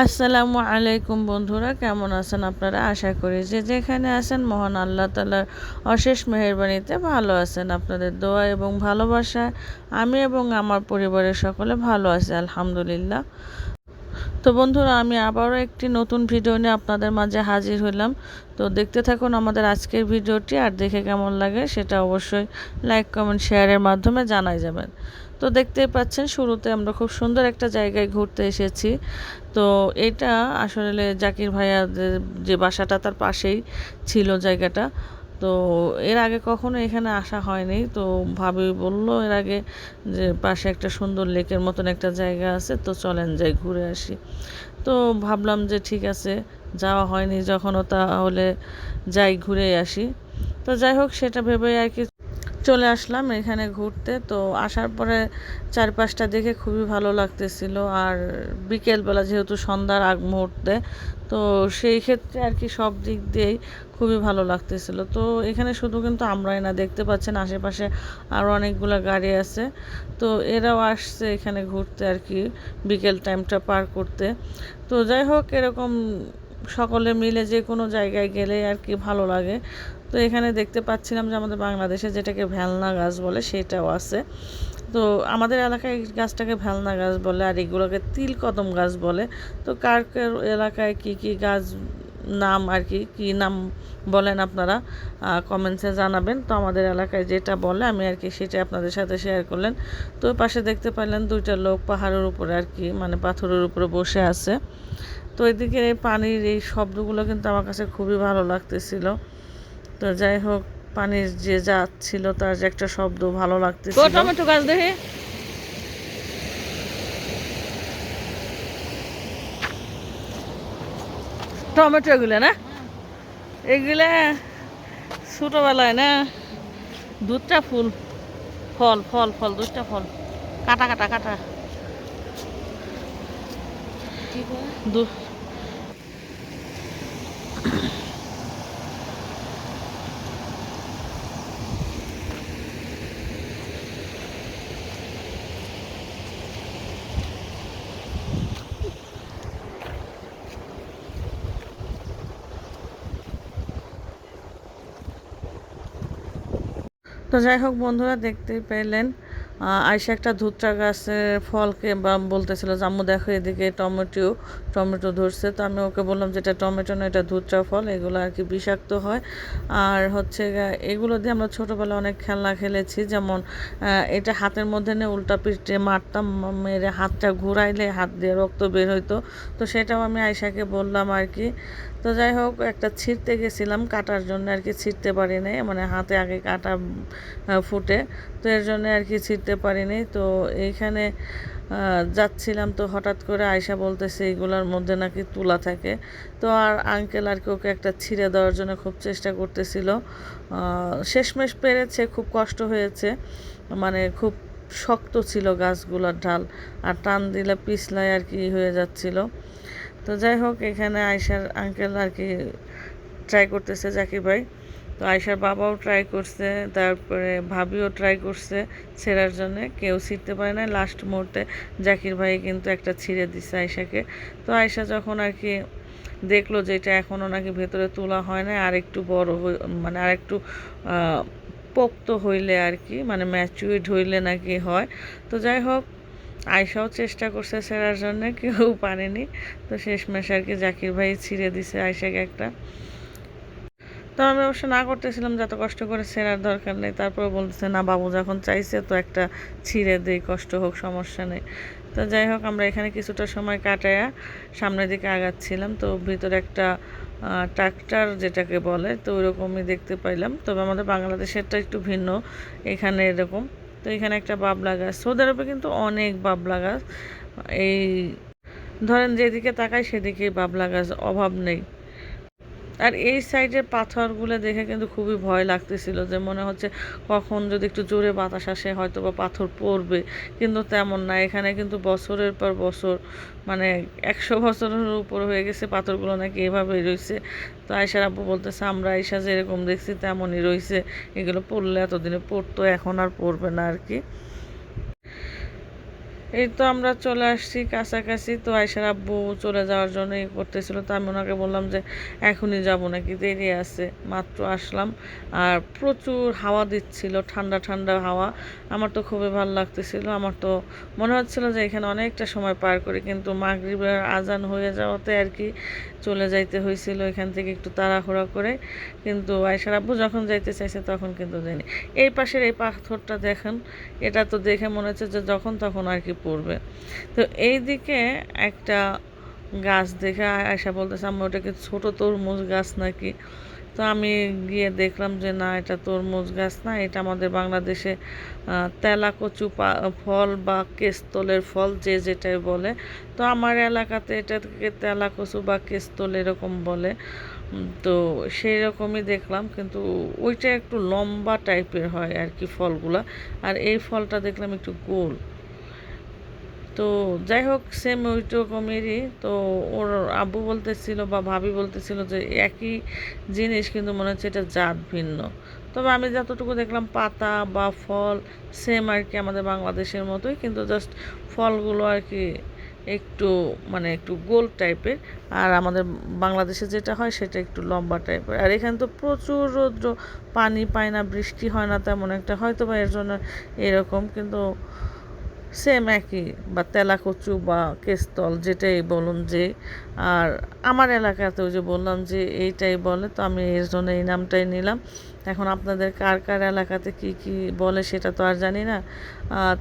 আসসালামু আলাইকুম বন্ধুরা, কেমন আছেন আপনারা? আশা করি যে যেখানে আছেন, মহান আল্লাহ তালার অশেষ মেহরবানিতে ভালো আছেন। আপনাদের দোয়া এবং ভালোবাসায় আমি এবং আমার পরিবারের সকলে ভালো আছে, আলহামদুলিল্লাহ। তো বন্ধুরা, আমি আবারও একটি নতুন ভিডিও নিয়ে আপনাদের মাঝে হাজির হলাম। তো দেখতে থাকুন আমাদের আজকের ভিডিওটি আর দেখে কেমন লাগে সেটা অবশ্যই লাইক, কমেন্ট, শেয়ারের মাধ্যমে জানাই যাবেন। তো দেখতেই পাচ্ছেন, শুরুতে আমরা খুব সুন্দর একটা জায়গায় ঘুরতে এসেছি। তো এটা আসলে জাকির ভাইয়াদের যে বাসাটা তার পাশেই ছিল জায়গাটা। তো এর আগে কখনো এখানে আসা হয়নি। তো ভাবি বলল, এর আগে যে পাশে একটা সুন্দর লেকের মতন একটা জায়গা আছে, তো চলেন যাই, ঘুরে আসি। তো ভাবলাম যে ঠিক আছে, যাওয়া হয়নি, যখনও তাহলে যাই ঘুরে আসি। তো যাই হোক, সেটা ভেবে আর কি চলে আসলাম এখানে ঘুরতে। তো আসার পরে চারপাশটা দেখে খুবই ভালো লাগতেছিল। আর বিকেলবেলা যেহেতু সন্ধ্যার আগ মুহূর্তে, তো সেই ক্ষেত্রে আর কি সব দিক দিয়েই খুবই ভালো লাগতেছিল। তো এখানে শুধু কিন্তু আমরাই না, দেখতে পাচ্ছেন আশেপাশে আরও অনেকগুলো গাড়ি আছে। তো এরাও আসছে এখানে ঘুরতে আর কি, বিকেল টাইমটা পার করতে। তো যাই হোক, এরকম সকলে মিলে যে কোনো জায়গায় গেলে আর কি ভালো লাগে। তো এখানে দেখতে পাচ্ছিলাম যে আমাদের বাংলাদেশে যেটাকে ভ্যালনা গাছ বলে সেটাও আছে। তো আমাদের এলাকায় এই গাছটাকে ভ্যালনা গাছ বলে আর এগুলোকে তিল কদম গাছ বলে। তো কার কার এলাকায় কি কি গাছ নাম আর কি, কী নাম বলেন আপনারা কমেন্টসে জানাবেন। তো আমাদের এলাকায় যেটা বলে আমি আর কি সেটা আপনাদের সাথে শেয়ার করলেন। তো পাশে দেখতে পারলেন দুইটা লোক পাহাড়ের উপরে আর কি মানে পাথরের উপরে বসে আছে। তো এদিকে এই পানির এই শব্দগুলো কিন্তু আমার কাছে খুবই ভালো লাগতেছিল। তো যাই হোক পানির যে যাচ্ছিল তার যে একটা শব্দ ভালো লাগতেছিল। টমেটো গাছ দেখে। টমেটো এগুলো না? এগুলা ছোটোবেলায় না দুধটা ফুল ফল ফল ফল দুধটা ফল কাটা কাটা কাটা। দু তো যাই হোক বন্ধুরা দেখতেই পেলেন। আয়সা একটা ধুত্রা গাছের ফলকে বা বলতেছিল, জাম্মু দেখো এদিকে টমেটো টমেটো ধরছে। তো আমি ওকে বললাম যে, এটা টমেটো না, এটা ধুত্রা ফল, এগুলো আর কি বিষাক্ত হয়। আর হচ্ছে এগুলো দিয়ে আমরা ছোটোবেলায় অনেক খেলনা খেলেছি, যেমন এটা হাতের মধ্যে নিয়ে উল্টা পিঠে মারতাম, মেরে হাতটা ঘুরাইলে হাত দিয়ে রক্ত বের হইতো। তো সেটাও আমি আয়সাকে বললাম আর কি। তো যাই হোক, একটা ছিঁড়তে গেছিলাম, কাটার জন্য আর কি ছিঁড়তে পারি নাই মানে হাতে আগে কাটা ফুটে। তো এর জন্য আর কি ছিঁড়তে পারিনি। তো এইখানে যাচ্ছিলাম তো হঠাৎ করে আয়সা বলতেছে এইগুলোর মধ্যে নাকি তুলা থাকে। তো আর আঙ্কেল আর কি ওকে একটা ছিঁড়ে দেওয়ার জন্য খুব চেষ্টা করতেছিল। শেষমেশ পেরেছে, খুব কষ্ট হয়েছে। মানে খুব শক্ত ছিল গাছগুলোর ঢাল আর টান দিলে পিছলায় আর কি হয়ে যাচ্ছিল। তো যাই হোক, এখানে আয়সার আঙ্কেল আর কি ট্রাই করতেছে জাকির ভাই। তো আয়সার বাবাও ট্রাই করছে, তারপরে ভাবিও ট্রাই করছে ছেঁড়ার জন্য, কেউ ছিঁড়তে পারে না। লাস্ট মুহূর্তে জাকির ভাই কিন্তু একটা ছিঁড়ে দিছে আয়সাকে তো আয়সা যখন আর কি দেখল যে এটা এখনও নাকি ভেতরে তোলা হয় না আর একটু বড় মানে আর একটু পোক্ত হইলে আর কি মানে ম্যাচুইড হইলে নাকি হয়। তো যাই হোক আয়সাও চেষ্টা করছে ছেঁড়ার জন্য, কেউ পারেনি। তো শেষমেশ আর কি জাকির ভাই ছিঁড়ে দিছে আয়সাকে একটা। তো আমি অবশ্য না করতেছিলাম, যত কষ্ট করে ছেঁড়ার দরকার নেই। তারপরে বলতেছে, না বাবু, যখন চাইছে তো একটা ছিঁড়ে দিই, কষ্ট হোক, সমস্যা নেই। তো যাই হোক, আমরা এখানে কিছুটা সময় কাটায়া সামনের দিকে আগাচ্ছিলাম। তো ভিতরে একটা ট্রাক্টার যেটাকে বলে, তো ওইরকমই দেখতে পাইলাম। তবে আমাদের বাংলাদেশেরটা একটু ভিন্ন, এখানে এরকম। তো এখানে একটা বাবলা গাছ সৌদি আরবে কিন্তু অনেক বাবলা গাছ। এই, ধরেন যেদিকে তাকাই সেদিকেই বাবলা গাছ, অভাব নেই। আর এই সাইডের পাথরগুলো দেখে কিন্তু খুবই ভয় লাগতেছিল যে মনে হচ্ছে কখন যদি একটু জোরে বাতাস আসে হয়তো বা পাথর পড়বে। কিন্তু তেমন না, এখানে কিন্তু বছরের পর বছর মানে একশো বছরের উপর হয়ে গেছে পাথরগুলো নাকি এভাবেই রয়েছে। তো আয়সার আব্বু বলতেছে, আমরা আয়সা যেরকম দেখছি তেমনই রয়েছে। এগুলো পড়লে এতদিনে পড়তো, এখন আর পড়বে না আর কি। এই তো আমরা চলে আসছি কাছাকাছি। তো আয়সার আব্বু চলে যাওয়ার জন্য ই করতেছিল। তো আমি ওনাকে বললাম যে, এখনই যাব নাকি দেরি আছে? মাত্র আসলাম। আর প্রচুর হাওয়া দিচ্ছিল, ঠান্ডা ঠান্ডা হাওয়া। আমার তো খুবই ভালো লাগতেছিল। আমার তো মনে হচ্ছিল যে, এখানে অনেকটা সময় পার করি। কিন্তু মাগরিবের আজান হয়ে যাওয়াতে আর কি চলে যাইতে হয়েছিল এখান থেকে একটু তাড়াহুড়া করে। কিন্তু আয়সার আব্বু যখন যাইতে চাইছে তখন কিন্তু যায়নি এই পাশের এই পাথরটা দেখেন, এটা তো দেখে মনে হচ্ছে যে, যখন তখন আর কি পড়বে। তো এই দিকে একটা গাছ দেখে আয়সা বলতেছে আমি ওটাকে ছোট তরমুজ গাছ নাকি? তো আমি গিয়ে দেখলাম যে না এটা তরমুজ গাছ না এটা আমাদের বাংলাদেশে আহ, তেলাকচু পা- ফল বা কেস্তলের ফল যে যেটাই বলে। তো আমার এলাকাতে এটাকে তেলাকচু বা কেস্তল এরকম বলে। তো সেই রকমই দেখলাম কিন্তু ওইটা একটু লম্বা টাইপের হয় আর কি ফলগুলা। আর এই ফলটা দেখলাম একটু গোল। তো যাই হোক সেম ওই রকমেরই তো ওর আব্বু বলতেছিল বা ভাবি বলতেছিল যে একই জিনিস কিন্তু মনে হচ্ছে এটা জাত ভিন্ন। তবে আমি যতটুকু দেখলাম, পাতা বা ফল সেম আর কি আমাদের বাংলাদেশের মতোই, কিন্তু জাস্ট ফলগুলো আর কি একটু মানে একটু গোল টাইপের। আর আমাদের বাংলাদেশে যেটা হয়, সেটা একটু লম্বা টাইপের। আর এখানে তো প্রচুর রৌদ্র, পানি পায় না, বৃষ্টি হয় না তেমন একটা হয়তো বা এর জন্য এরকম, কিন্তু সেম একই, বা তেলাকচু বা কেস্তল যেটাই বলুন যে। আর আমার এলাকাতে ওই যে বললাম যে এইটাই বলে, তো আমি এর জন্য এই নামটাই নিলাম। এখন আপনাদের কার কার এলাকাতে কি কি বলে সেটা তো আর জানি না।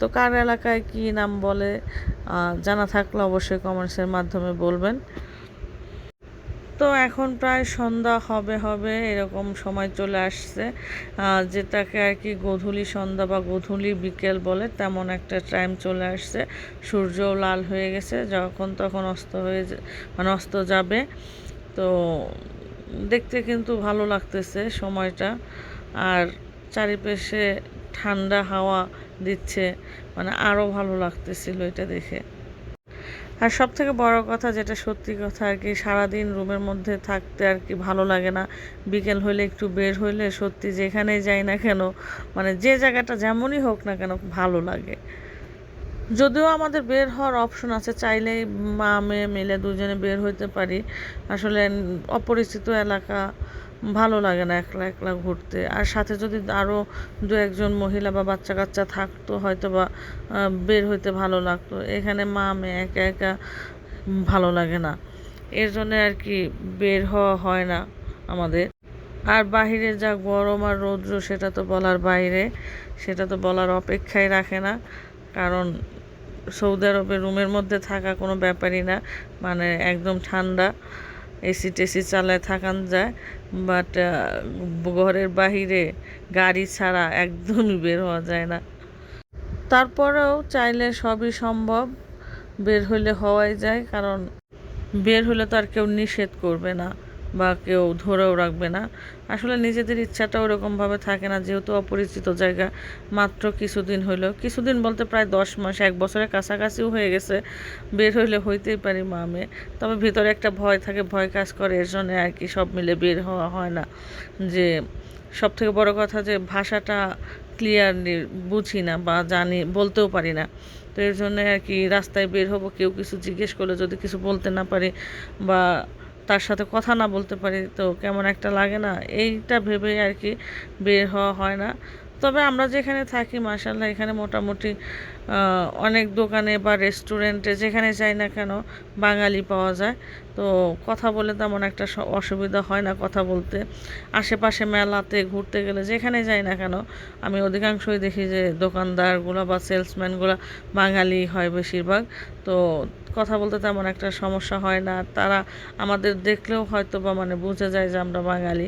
তো কার এলাকায় কি নাম বলে জানা থাকলে অবশ্যই কমেন্টসের মাধ্যমে বলবেন। তো এখন প্রায় সন্ধ্যা হবে হবে এরকম সময় চলে আসছে। যেটাকে আর কি গোধূলি সন্ধ্যা বা গোধূলি বিকেল বলে তেমন একটা টাইম চলে আসছে। সূর্যও লাল হয়ে গেছে, যখন তখন অস্ত হয়ে মানে অস্ত যাবে। তো দেখতে কিন্তু ভালো লাগতেছে সময়টা। আর চারিপাশে ঠান্ডা হাওয়া দিচ্ছে মানে আরও ভালো লাগতেছিল এটা দেখে। আর সব থেকে বড় কথা যেটা সত্যি কথা আর কি, সারাদিন রুমের মধ্যে থাকতে আর কি ভালো লাগে না। বিকেল হলে একটু বের হলে সত্যি যেখানে যাই না কেন মানে যে জায়গাটা যেমনই হোক না কেন ভালো লাগে। যদিও আমাদের বের হওয়ার অপশন আছে, চাইলেই মা, মেয়ে মিলে দুজনে বের হইতে পারি। আসলে অপরিচিত এলাকা, ভালো লাগে না একলা একলা ঘুরতে। আর সাথে যদি আরও দু একজন মহিলা বা বাচ্চা কাচ্চা থাকতো হয়তো বা বের হইতে ভালো লাগতো। এখানে মা, মেয়ে একা একা ভালো লাগে না। এর জন্য আর কি বের হওয়া হয় না আমাদের। আর বাহিরে যা গরম আর রৌদ্র, সেটা তো বলার বাইরে। সেটা তো বলার অপেক্ষাই রাখে না। কারণ সৌদি আরবে রুমের মধ্যে থাকা কোনো ব্যাপারই না। মানে একদম ঠান্ডা, এসি টেসি চালায় থাকান যায়। বাট ঘরের বাহিরে গাড়ি ছাড়া একদমই বের হওয়া যায় না। তারপরেও চাইলে সবই সম্ভব, বের হলে হওয়াই যায়। কারণ বের হলে তো আর কেউ নিষেধ করবে না। বা কেউ ধরেও রাখবে না। আসলে নিজেদের ইচ্ছাটা ওরকমভাবে থাকে না, যেহেতু অপরিচিত জায়গা। মাত্র কিছুদিন হইল। কিছুদিন বলতে প্রায় দশ মাস, এক বছরের কাছাকাছিও হয়ে গেছে। বের হইলে হইতেই পারি মা মেয়ে তবে ভিতরে একটা ভয় থাকে, ভয় কাজ করে। এর জন্য আর কি সব মিলে বের হওয়া হয় না। যে সব থেকে বড় কথা যে ভাষাটা ক্লিয়ারলি বুঝি না বা জানি, বলতেও পারি না। তো এর জন্য আর কি রাস্তায় বের হব, কেউ কিছু জিজ্ঞেস করলে যদি কিছু বলতে না পারি বা তার সাথে কথা না বলতে পারি তো কেমন একটা লাগে না? এইটা ভেবে আর কি বের হওয়া হয় না। তবে আমরা যেখানে থাকি মাসাল্লাহ এখানে মোটামুটি অনেক দোকানে বা রেস্টুরেন্টে যেখানে যাই না কেন বাঙালি পাওয়া যায়। তো কথা বলে তেমন একটা অসুবিধা হয় না কথা বলতে। আশেপাশে মেলাতে ঘুরতে গেলে যেখানে যাই না কেন, আমি অধিকাংশই দেখি যে দোকানদারগুলো বা সেলসম্যানগুলো বাঙালি হয় বেশিরভাগ। তো কথা বলতে তেমন একটা সমস্যা হয় না। তারা আমাদের দেখলেও হয়তো বা মানে বুঝে যায় যে আমরা বাঙালি।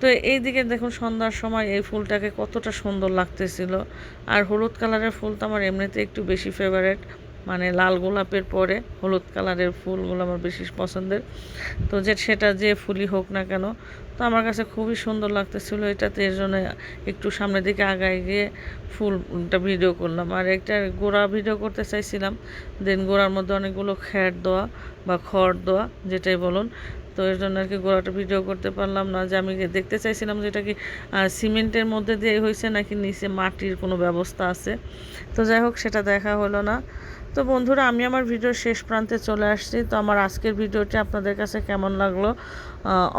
তো এই দিকে দেখুন সন্ধ্যার সময় এই ফুলটাকে কতটা সুন্দর লাগতেছিল। আর হলুদ কালারের ফুল তো আমার এমনিতে একটু বেশি ফেভারেট মানে লাল গোলাপের পরে হলুদ কালারের ফুলগুলো আমার বেশি পছন্দের। তো যে সেটা যে ফুলই হোক না কেন, তো আমার কাছে খুবই সুন্দর লাগতেছিল এটাতে, এর জন্য একটু সামনের দিকে আগায় গিয়ে ফুলটা ভিডিও করলাম। আর একটা গোড়া ভিডিও করতে চাইছিলাম দেন গোড়ার মধ্যে অনেকগুলো খ্যাট দেওয়া বা খড় দেওয়া, যেটাই বলুন তো এর জন্য আর কি গোড়াটা ভিডিও করতে পারলাম না। যে আমি দেখতে চাইছিলাম যে এটা কি সিমেন্টের মধ্যে দিয়ে হয়েছে নাকি নিচে মাটির কোনো ব্যবস্থা আছে। তো যাই হোক, সেটা দেখা হলো না। তো বন্ধুরা, আমি আমার ভিডিওর শেষ প্রান্তে চলে আসছি। তো আমার আজকের ভিডিওটি আপনাদের কাছে কেমন লাগল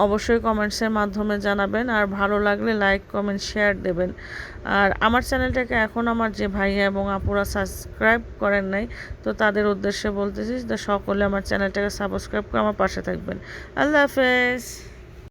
অবশ্যই কমেন্টসের মাধ্যমে জানাবেন। আর ভালো লাগলে লাইক কমেন্ট শেয়ার দেবেন। আর আমার চ্যানেলটাকে এখন আমার যে ভাইয়া এবং আপুরা সাবস্ক্রাইব করেন নাই, তো তাদের উদ্দেশ্যে বলতেছি যে সকলে আমার চ্যানেলটাকে সাবস্ক্রাইব করে আমার পাশে থাকবেন। আল্লাহ হাফেজ।